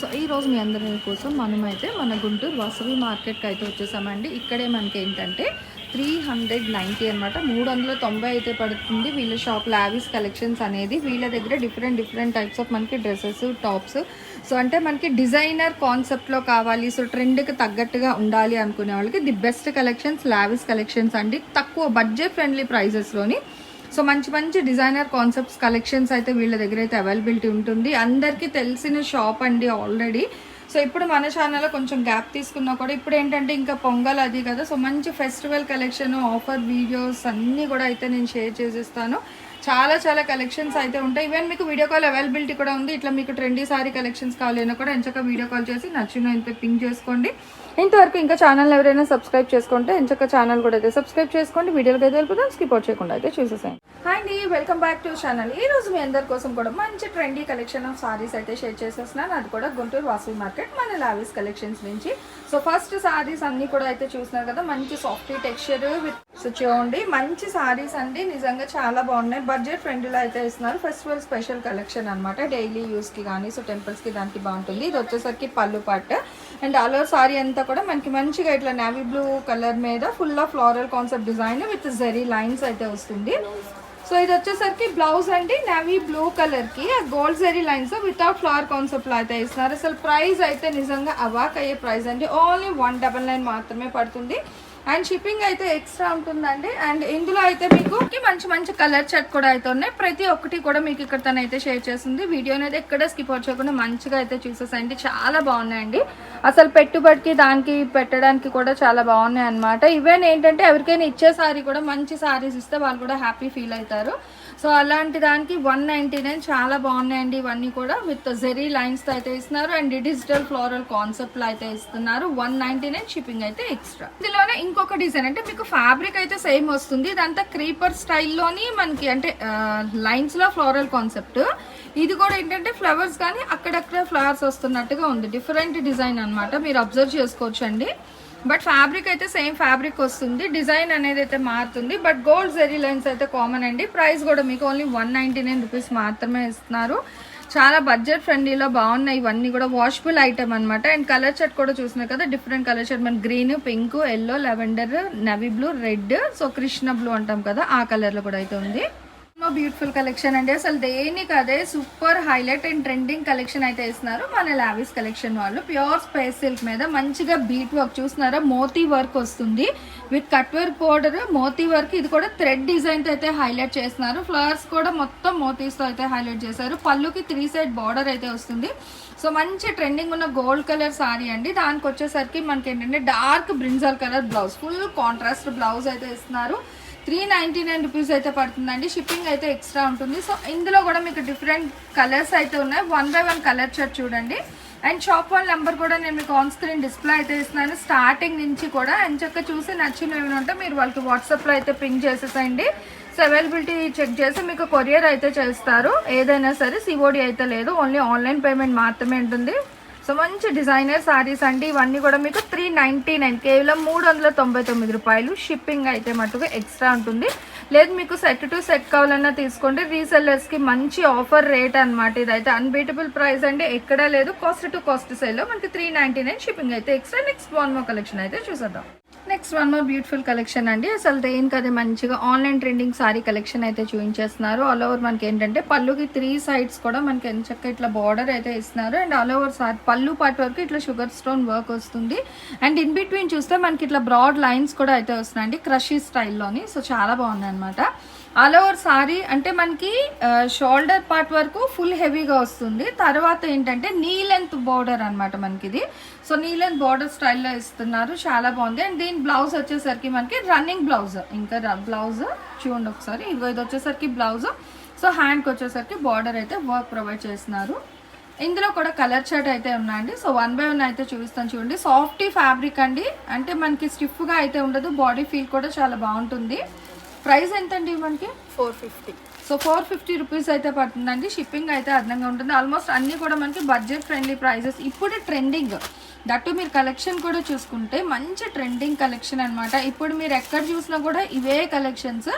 So ఈ రోజు మీ అందరి కోసం మనమైతే మన గుంటూరు వాసవి మార్కెట్కి అయితే వచ్చేసామండి. ఇక్కడే మనకి ఏంటంటే త్రీ హండ్రెడ్ నైంటీ అనమాట మూడు వందల తొంభై అయితే పడుతుంది వీళ్ళ షాప్ లావిస్ కలెక్షన్స్ అనేది. వీళ్ళ దగ్గర డిఫరెంట్ డిఫరెంట్ టైప్స్ ఆఫ్ మనకి డ్రెస్సెస్ టాప్స్. సో అంటే మనకి డిజైనర్ కాన్సెప్ట్లో కావాలి. సో ట్రెండ్కి తగ్గట్టుగా ఉండాలి అనుకునే వాళ్ళకి the best collections Lavis collections అండి. తక్కువ బడ్జెట్ ఫ్రెండ్లీ ప్రైజెస్లోని సో మంచి మంచి డిజైనర్ కాన్సెప్ట్స్ కలెక్షన్స్ అయితే వీళ్ళ దగ్గర అయితే అవైలబిలిటీ ఉంటుంది. అందరికీ తెలిసిన షాప్ అండి ఆల్రెడీ. సో ఇప్పుడు మన ఛానల్లో కొంచెం గ్యాప్ తీసుకున్నా కూడా ఇప్పుడు ఏంటంటే ఇంకా పొంగల్ అది కదా. సో మంచి ఫెస్టివల్ కలెక్షన్ ఆఫర్ వీడియోస్ అన్నీ కూడా అయితే నేను షేర్ చేసేస్తాను. చాలా చాలా కలెక్షన్స్ అయితే ఉంటాయి. ఈవెన్ మీకు వీడియో కాల్ అవైలబిలిటీ కూడా ఉంది. ఇట్లా మీకు ట్రెండీ సారీ కలెక్షన్స్ కావాలన్నా కూడా ఎంచక వీడియో కాల్ చేసి నచ్చిన ఇంత పింక్ చేసుకోండి. ఇంతవరకు ఇంకా ఛానల్ ఎవరైనా సబ్స్క్రైబ్ చేసుకుంటే ఎంచక్క ఛానల్ కూడా అయితే సబ్స్క్రైబ్ చేసుకోండి. వీడియోలకి అయితే వెళ్ళిపోతాం స్కిప్ అవుట్ చేయకుండా అయితే చూసేసాను హాయ్ అండి. వెల్కమ్ బ్యాక్ టు ఛానల్ ఈ రోజు మీ అందరి కోసం కూడా మంచి ట్రెండీ కలెక్షన్ ఆఫ్ సారీస్ అయితే షేర్ చేసేస్తున్నాను. అది కూడా గుంటూరు వాసవి మార్కెట్ మన లావిస్ కలెక్షన్స్ నుంచి. సో ఫస్ట్ సారీస్ అన్ని కూడా అయితే చూసినారు కదా. మంచి సాఫ్టీ టెక్స్చర్ విత్ సో చూడండి మంచి సారీస్ అండి. నిజంగా చాలా బాగున్నాయి. బడ్జెట్ ఫ్రెండ్లీలో అయితే ఇస్తున్నారు. ఫెస్టివల్ స్పెషల్ కలెక్షన్ అనమాట డైలీ యూస్కి కానీ సో టెంపుల్స్కి దానికి బాగుంటుంది. ఇది వచ్చేసరికి పళ్ళు పాట అండ్ ఆల్ సారీ అంతా కూడా మనకి మంచిగా ఇట్లా నావీ బ్లూ కలర్ మీద full of floral concept design with zari lines అయితే వస్తుంది. సో ఇది వచ్చేసరికి బ్లౌజ్ అండి. నవీ బ్లూ కలర్కి gold zari lines without flower కాన్సెప్ట్లో అయితే ఇస్తున్నారు. అసలు ప్రైస్ అయితే నిజంగా అవాక్ అయ్యే ప్రైస్ అండి. ఓన్లీ వన్ డబల్ నైన్ మాత్రమే పడుతుంది. అండ్ షిప్పింగ్ అయితే ఎక్స్ట్రా ఉంటుందండి. అండ్ ఇందులో అయితే మీకు మంచి మంచి కలర్ చెట్ కూడా అయితే ఉన్నాయి. ప్రతి ఒక్కటి కూడా మీకు ఇక్కడ తను అయితే షేర్ చేస్తుంది. వీడియో అనేది ఎక్కడ స్కిప్ చేయకుండా మంచిగా అయితే చూసేసండి. చాలా బాగున్నాయండి. అసలు పెట్టుబడికి దానికి పెట్టడానికి కూడా చాలా బాగున్నాయి అనమాట ఈవెన్ ఏంటంటే ఎవరికైనా ఇచ్చే సారీ కూడా మంచి సారీస్ ఇస్తే వాళ్ళు కూడా హ్యాపీ ఫీల్ అవుతారు. సో అలాంటి దానికి వన్ నైంటీ నైన్ చాలా బాగున్నాయండి. ఇవన్నీ కూడా విత్ జెరీ లైన్స్తో అయితే ఇస్తున్నారు. అండ్ డిజిటల్ ఫ్లోరల్ కాన్సెప్ట్లో అయితే ఇస్తున్నారు. వన్ నైంటీ నైన్ షిప్పింగ్ అయితే ఎక్స్ట్రా ఇందులోనే ఇంకొక డిజైన్ అంటే మీకు ఫ్యాబ్రిక్ అయితే సేమ్ వస్తుంది. ఇదంతా క్రీపర్ స్టైల్లోని మనకి అంటే లైన్స్లో ఫ్లోరల్ కాన్సెప్ట్ ఇది కూడా ఏంటంటే ఫ్లవర్స్ కానీ అక్కడక్కడ ఫ్లవర్స్ వస్తున్నట్టుగా ఉంది. డిఫరెంట్ డిజైన్ అనమాట మీరు అబ్జర్వ్ చేసుకోవచ్చు అండి బట్ ఫ్యాబ్రిక్ అయితే సేమ్ ఫ్యాబ్రిక్ వస్తుంది. డిజైన్ అనేది అయితే మారుతుంది. బట్ గోల్డ్ జెరీ లైన్స్ అయితే కామన్ అండి. ప్రైస్ కూడా మీకు only one ninety nine rupees మాత్రమే ఇస్తున్నారు. చాలా బడ్జెట్ ఫ్రెండ్లీలో బాగున్నాయి. ఇవన్నీ కూడా వాషబుల్ ఐటమ్ అనమాట అండ్ కలర్ షర్ట్ కూడా చూసినాయి కదా? డిఫరెంట్ కలర్ షర్ట్ మన green pink yellow lavender navy blue red so Krishna blue అంటాం కదా? ఆ కలర్లో కూడా అయితే ఉంది. బ్యూటిఫుల్ కలెక్షన్ అండి. అసలు దేనికి అదే super highlight and trending collection అయితే ఇస్తున్నారు మన లావిస్ కలెక్షన్ వాళ్ళు ప్యూర్ స్పేస్ సిల్క్ మీద మంచిగా బీట్ వర్క్ చూస్తున్నారా? మోతీ వర్క్ వస్తుంది. With cut work border moti work ఇది కూడా థ్రెడ్ డిజైన్తో అయితే హైలైట్ చేస్తున్నారు. ఫ్లవర్స్ కూడా మొత్తం మోతీస్తో అయితే హైలైట్ చేశారు. పళ్ళుకి త్రీ సైడ్ బార్డర్ అయితే వస్తుంది. సో మంచి ట్రెండింగ్ ఉన్న గోల్డ్ కలర్ సారీ అండి. దానికి వచ్చేసరికి మనకి ఏంటంటే dark brinjal colour blouse full contrast blouse అయితే ఇస్తున్నారు త్రీ నైంటీ నైన్ రూపీస్ అయితే పడుతుందండి. షిప్పింగ్ అయితే ఎక్స్ట్రా ఉంటుంది. సో ఇందులో కూడా మీకు డిఫరెంట్ కలర్స్ అయితే ఉన్నాయి. One by one colour shirt చూడండి. అండ్ షాప్ వన్ నెంబర్ కూడా నేను మీకు ఆన్ స్క్రీన్ డిస్ప్లే అయితే ఇస్తున్నాను. స్టార్టింగ్ నుంచి కూడా. ఎంచక్క చూసి నచ్చినవి ఏమైనా ఉంటే మీరు వాళ్ళకి వాట్సాప్లో అయితే పింక్ చేసేసండి సో అవైలబిలిటీ చెక్ చేసి మీకు కొరియర్ అయితే చేస్తారు. ఏదైనా సరే సిఓడి అయితే లేదు. ఓన్లీ ఆన్లైన్ పేమెంట్ మాత్రమే ఉంటుంది. సో మంచి డిజైనర్ శారీస్ అండి. ఇవన్నీ కూడా మీకు త్రీ నైంటీ నైన్ కేవలం మూడు వందల తొంభై తొమ్మిది రూపాయలు. షిప్పింగ్ అయితే మటుకు ఎక్స్ట్రా ఉంటుంది. లేదు మీకు సెట్ టు సెట్ కావాలన్నా తీసుకోండి. రీసెల్లర్స్కి మంచి ఆఫర్ రేట్ అనమాట ఇదైతే. అన్బీటబుల్ ప్రైస్ అండి. ఎక్కడా లేదు. కాస్ట్ టు కాస్ట్ సేల్లో మనకి త్రీ నైంటీ నైన్ షిప్పింగ్ అయితే ఎక్స్ట్రా నెక్స్ట్ బాన్మో కలెక్షన్ అయితే చూసేద్దాం. Next one more beautiful collection అండి. అసలు దేనికి మంచిగా ఆన్లైన్ ట్రెండింగ్ సారీ కలెక్షన్ అయితే చూపించేస్తున్నారు. ఆల్ ఓవర్ మనకి ఏంటంటే పళ్ళుకి త్రీ సైడ్స్ కూడా మనకి ఎంచక్క ఇట్లా బార్డర్ అయితే ఇస్తున్నారు. అండ్ ఆల్ ఓవర్ సారీ పళ్ళు పార్ట్ వరకు ఇట్లా షుగర్ స్టోన్ వర్క్ వస్తుంది. అండ్ ఇన్ బిట్వీన్ చూస్తే మనకి ఇట్లా బ్రాడ్ లైన్స్ కూడా అయితే వస్తున్నాయండి క్రషీ స్టైల్లోని సో చాలా బాగున్నాయి అనమాట ఆల్ ఓవర్ సారీ అంటే మనకి షోల్డర్ పార్ట్ వరకు ఫుల్ హెవీగా వస్తుంది. తర్వాత ఏంటంటే నీ లెంత్ బార్డర్ అనమాట మనకి ఇది సో నీ బార్డర్ స్టైల్లో ఇస్తున్నారు. చాలా బాగుంది. అండ్ దీని బ్లౌజ్ వచ్చేసరికి మనకి రన్నింగ్ బ్లౌజ్ ఇంకా బ్లౌజ్ చూడండి ఒకసారి. ఇదిగో ఇది వచ్చేసరికి బ్లౌజ్ సో హ్యాండ్కి వచ్చేసరికి బార్డర్ అయితే వర్క్ ప్రొవైడ్ చేస్తున్నారు. ఇందులో కూడా కలర్ షర్ట్ అయితే ఉన్నాయండి. సో వన్ బై వన్ అయితే చూపిస్తాను చూడండి. సాఫ్టీ ఫ్యాబ్రిక్ అండి. అంటే మనకి స్టిఫ్గా అయితే ఉండదు. బాడీ ఫీల్ కూడా చాలా బాగుంటుంది. ప్రైస్ ఎంతండి మనకి? Four fifty so four fifty rupees అయితే పడుతుందండి. షిప్పింగ్ అయితే అదనంగా ఉంటుంది. ఆల్మోస్ట్ అన్నీ కూడా మనకి బడ్జెట్ ఫ్రెండ్లీ ప్రైజెస్ ఇప్పుడు ట్రెండింగ్ దట్టు మీరు కలెక్షన్ కూడా చూసుకుంటే మంచి ట్రెండింగ్ కలెక్షన్ అనమాట ఇప్పుడు మీరు ఎక్కడ చూసినా కూడా ఇవే కలెక్షన్స్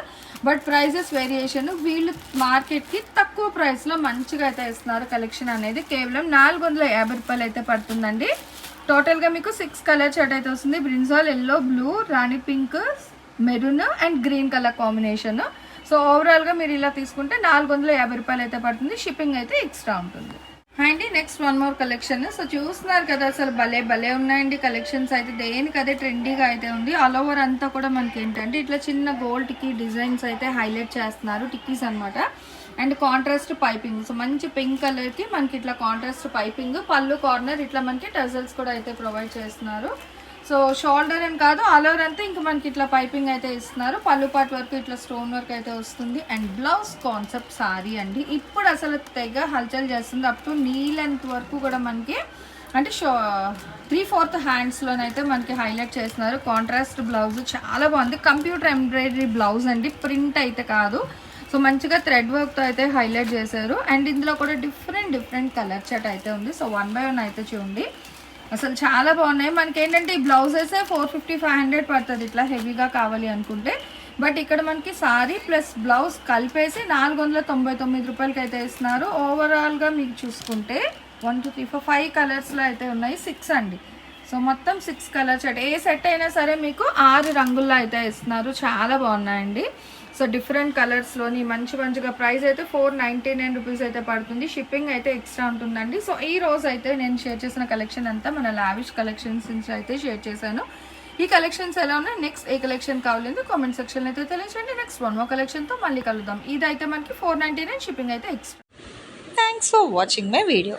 బట్ ప్రైజెస్ వేరియేషన్ వీళ్ళు మార్కెట్కి తక్కువ ప్రైస్లో మంచిగా అయితే ఇస్తున్నారు కలెక్షన్ అనేది. కేవలం నాలుగు వందల యాభై రూపాయలు అయితే పడుతుందండి. టోటల్గా మీకు సిక్స్ కలర్ షర్ట్ అయితే వస్తుంది. Brinjal yellow blue Rani pink maroon and green colour combination so ఓవరాల్గా మీరు ఇలా తీసుకుంటే నాలుగు వందల యాభై రూపాయలు అయితే పడుతుంది. షిప్పింగ్ అయితే ఎక్స్ట్రా ఉంటుంది. అండి next one more collection so చూస్తున్నారు కదా అసలు భలే భలే ఉన్నాయండి కలెక్షన్స్ అయితే. దేనికి అదే ట్రెండీగా అయితే ఉంది. ఆల్ ఓవర్ అంతా కూడా మనకి ఏంటంటే ఇట్లా చిన్న గోల్డ్ టిక్కీ డిజైన్స్ అయితే హైలైట్ చేస్తున్నారు టిక్కీస్ అన్నమాట. అండ్ కాంట్రాస్ట్ పైపింగ్ సో మంచి పింక్ కలర్కి మనకి ఇట్లా కాంట్రాస్ట్ పైపింగ్ పళ్ళు కార్నర్ ఇట్లా మనకి టజల్స్ కూడా అయితే ప్రొవైడ్ చేస్తున్నారు. సో షోల్డర్ అని కాదు ఆల్ ఓవర్ అంతా ఇంకా మనకి ఇట్లా పైపింగ్ అయితే ఇస్తున్నారు. పళ్ళు పాటు వరకు ఇట్లా స్టోన్ వర్క్ అయితే వస్తుంది. అండ్ బ్లౌజ్ కాన్సెప్ట్ సారీ అండి. ఇప్పుడు అసలు తెగ హల్చల్ చేస్తుంది. అప్ టు నీ లెంత్ వరకు కూడా మనకి అంటే షో త్రీ ఫోర్త్ హ్యాండ్స్లోనైతే మనకి హైలైట్ చేస్తున్నారు. కాంట్రాస్ట్ బ్లౌజ్ చాలా బాగుంది. కంప్యూటర్ ఎంబ్రాయిడరీ బ్లౌజ్ అండి. ప్రింట్ అయితే కాదు. సో మంచిగా థ్రెడ్ వర్క్తో అయితే హైలైట్ చేశారు. అండ్ ఇందులో కూడా డిఫరెంట్ డిఫరెంట్ కలర్ చట్ అయితే ఉంది. సో వన్ బై వన్ అయితే చూడండి. అసలు చాలా బాగున్నాయి. మనకి ఏంటంటే ఈ blouses four fifty five hundred పడుతుంది ఇట్లా హెవీగా కావాలి అనుకుంటే. బట్ ఇక్కడ మనకి సారీ ప్లస్ బ్లౌజ్ కలిపేసి నాలుగు వందల తొంభై తొమ్మిది రూపాయలకి అయితే ఇస్తున్నారు ఓవరాల్గా మీకు చూసుకుంటే one two three four five కలర్స్లో అయితే ఉన్నాయి. సిక్స్ అండి. సో మొత్తం సిక్స్ కలర్ సెట్ ఏ సెట్ అయినా సరే మీకు ఆరు రంగుల్లో అయితే ఇస్తున్నారు. చాలా బాగున్నాయండి. సో డిఫరెంట్ కలర్స్లోని మంచి మంచిగా ప్రైస్ అయితే ఫోర్ నైంటీ నైన్ రూపీస్ అయితే పడుతుంది. షిప్పింగ్ అయితే ఎక్స్ట్రా ఉంటుందండి. సో ఈ రోజు అయితే నేను షేర్ చేసిన కలెక్షన్ అంతా మన లావిష్ కలెక్షన్స్ నుంచి అయితే షేర్ చేశాను. ఈ కలెక్షన్స్ ఎలా ఉన్నాయి? నెక్స్ట్ ఏ కలెక్షన్ కావాలంటే కామెంట్ సెక్షన్ అయితే తెలియజేయండి. నెక్స్ట్ వన్ మో కలెక్షన్తో మళ్ళీ కలుద్దాం. ఇది అయితే మనకి ఫోర్ నైంటీ నైన్ షిప్పింగ్ అయితే extra. Thanks for watching my video